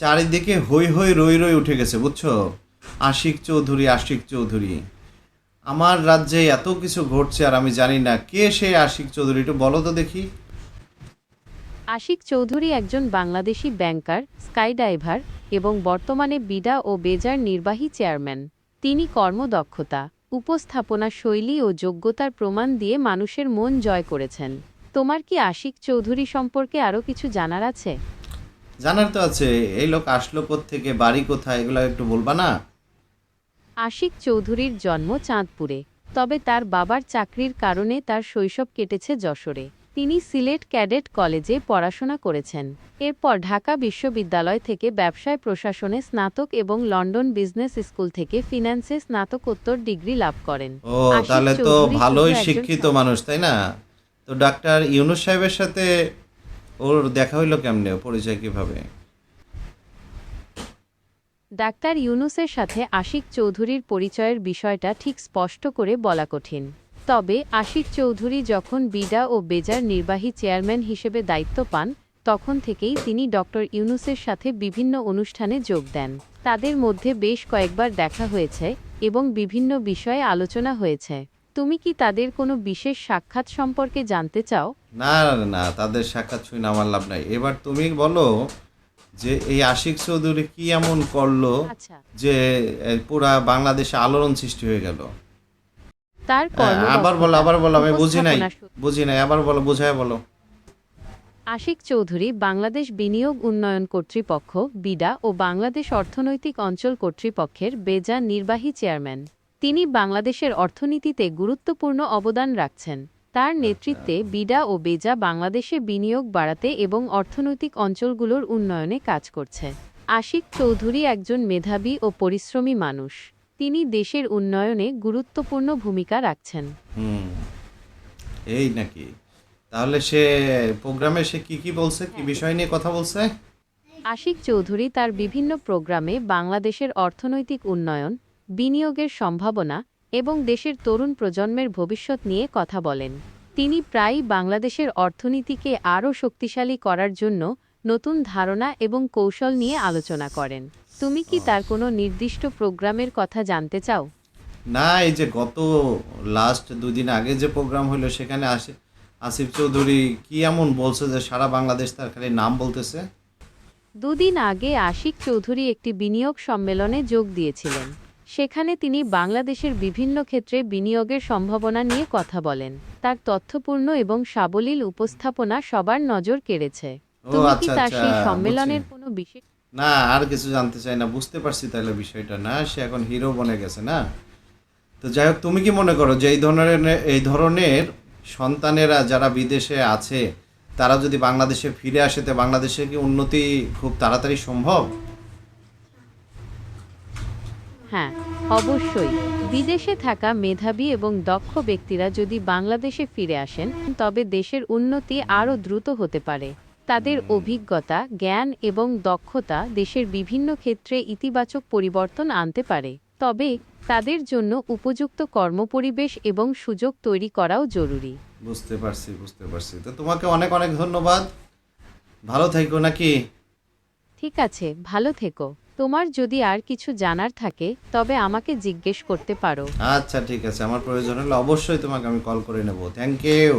চারিদিকে হই হই রই রই উঠে গেছে, বুঝছ? আশিক চৌধুরী আশিক চৌধুরী। আমার রাজ্যে এত কিছু ঘটছে আর আমি জানি না, কে সে আশিক চৌধুরী? একটু বলো তো দেখি। আশিক চৌধুরী একজন বাংলাদেশি ব্যাংকার স্কাইডাইভার এবং বর্তমানে বিডা ও বেজার নির্বাহী চেয়ারম্যান। তিনি কর্মদক্ষতা, উপস্থাপনা শৈলী ও যোগ্যতার প্রমাণ দিয়ে মানুষের মন জয় করেছেন। তোমার কি আশিক চৌধুরী সম্পর্কে আরও কিছু জানার আছে? জানার তো আছে এই লোক আসলো থেকে বাড়ি কোথায় এগুলো একটু বলবা না? আশিক চৌধুরীর জন্ম চাঁদপুরে তবে তার বাবার চাকরির কারণে তার শৈশব কেটেছে যশোরে। তিনি সিলেট ক্যাডেট কলেজে পড়াশোনা করেছেন। এরপর ঢাকা বিশ্ববিদ্যালয় থেকে ব্যবসায় প্রশাসনে স্নাতক এবং লন্ডন বিজনেস স্কুল থেকে ফিন্যান্সে স্নাতকোত্তর ডিগ্রি লাভ করেন। ও তাহলে তো ভালোই শিক্ষিত মানুষ তাই না? তো ডাক্তার ইউনুস সাহেবের সাথে ওর দেখা হইল কেমনে? পরিচয় কীভাবে? ডাক্তার ইউনুসের সাথে আশিক চৌধুরীর পরিচয়ের বিষয়টা ঠিক স্পষ্ট করে বলা কঠিন। তবে আশিক চৌধুরী যখন বিডা ও বেজার নির্বাহী চেয়ারম্যান হিসেবে দায়িত্ব পান, তখন থেকেই তিনি ডক্টর ইউনুসের সাথে বিভিন্ন অনুষ্ঠানে যোগ দেন। তাদের মধ্যে বেশ কয়েকবার দেখা হয়েছে এবং বিভিন্ন বিষয়ে আলোচনা হয়েছে। তুমি কি তাদের কোনো বিশেষ সাক্ষাৎ সম্পর্কে জানতে চাও? না না তাদের সাক্ষাৎ শুনে আমার লাভ নাই। এবার তুমি বলো যে এই আশিক চৌধুরী কি এমন করল আচ্ছা। যে এ, পুরা বাংলাদেশে আলোড়ন সৃষ্টি হয়ে গেল? তার হ্যাঁ, আবার বলো আবার বলো আমি বুঝি নাই। বুঝি নাই আবার বলো বুঝায় বলো। আশিক চৌধুরী বাংলাদেশ বিনিয়োগ উন্নয়ন কর্তৃপক্ষ বিডা ও বাংলাদেশ অর্থনৈতিক অঞ্চল কর্তৃপক্ষের বেজা নির্বাহী চেয়ারম্যান। তিনি বাংলাদেশের অর্থনীতিতে গুরুত্বপূর্ণ অবদান রাখছেন। তার নেতৃত্বে বিডা ও বেজা বাংলাদেশে বিনিয়োগ বাড়াতে এবং অর্থনৈতিক অঞ্চলগুলোর উন্নয়নে কাজ করছে। আশিক চৌধুরী একজন মেধাবী ও পরিশ্রমী মানুষ। তিনি দেশের উন্নয়নে গুরুত্বপূর্ণ ভূমিকা রাখছেন। এই নাকি? তাহলে সে প্রোগ্রামে সে কি কি বলছে? কি বিষয় নিয়ে কথা বলছে? আশিক চৌধুরী তার বিভিন্ন প্রোগ্রামে বাংলাদেশের অর্থনৈতিক উন্নয়ন বিনিয়োগের সম্ভাবনা এবং দেশের তরুণ প্রজন্মের ভবিষ্যৎ নিয়ে কথা বলেন। তিনি প্রায়ই বাংলাদেশের অর্থনীতিকে আরও শক্তিশালী করার জন্য নতুন ধারণা এবং কৌশল নিয়ে আলোচনা করেন। তুমি কি তার কোনো নির্দিষ্ট প্রোগ্রামের কথা জানতে চাও? না এই যে গত লাস্ট দুদিন আগে যে প্রোগ্রাম হলো সেখানে আসে আসিফ চৌধুরী কি এমন বলছে যে সারা বাংলাদেশ তার খালি নাম বলতেছে? দুদিন আগে আশিক চৌধুরী একটি বিনিয়োগ সম্মেলনে যোগ দিয়েছিলেন। সেখানে তিনি বাংলাদেশের বিভিন্ন ক্ষেত্রে বিনিয়োগের সম্ভাবনা নিয়ে কথা বলেন। তার তথ্যপূর্ণ এবং সাবলীল উপস্থাপনা সবার নজর কেড়েছে। তুমি কি আচ্ছা তার আচ্ছা সেই সম্মেলনের কোনো বিশেষ না আর কিছু জানতে চাই না বুঝতে পারছি তাহলে বিষয়টা। না সে এখন হিরো বনে গেছে না? তো যাই হোক তুমি কি মনে করো যে এই ধরনের এই ধরনের সন্তানেরা যারা বিদেশে আছে তারা যদি বাংলাদেশে ফিরে আসে তো বাংলাদেশে কি উন্নতি খুব তাড়াতাড়ি সম্ভব? হ্যাঁ অবশ্যই। বিদেশে থাকা মেধাবী এবং দক্ষ ব্যক্তিরা যদি বাংলাদেশে ফিরে আসেন তবে দেশের উন্নতি আরও দ্রুত হতে পারে। তাদের অভিজ্ঞতা জ্ঞান এবং দক্ষতা দেশের বিভিন্ন ক্ষেত্রে ইতিবাচক পরিবর্তন আনতে পারে। তবে তাদের জন্য উপযুক্ত কর্মপরিবেশ এবং সুযোগ তৈরি করাও জরুরি। বুঝতে পারছি বুঝতে পারছি। তো তোমাকে অনেক অনেক ধন্যবাদ। ভালো থাকো নাকি? ঠিক আছে ভালো থেকো। তোমার যদি আর কিছু জানার থাকে, তবে আমাকে জিজ্ঞেস করতে পারো। আচ্ছা ঠিক আছে। আমার প্রয়োজন হলে অবশ্যই তোমাকে আমি কল করে নেব। Thank you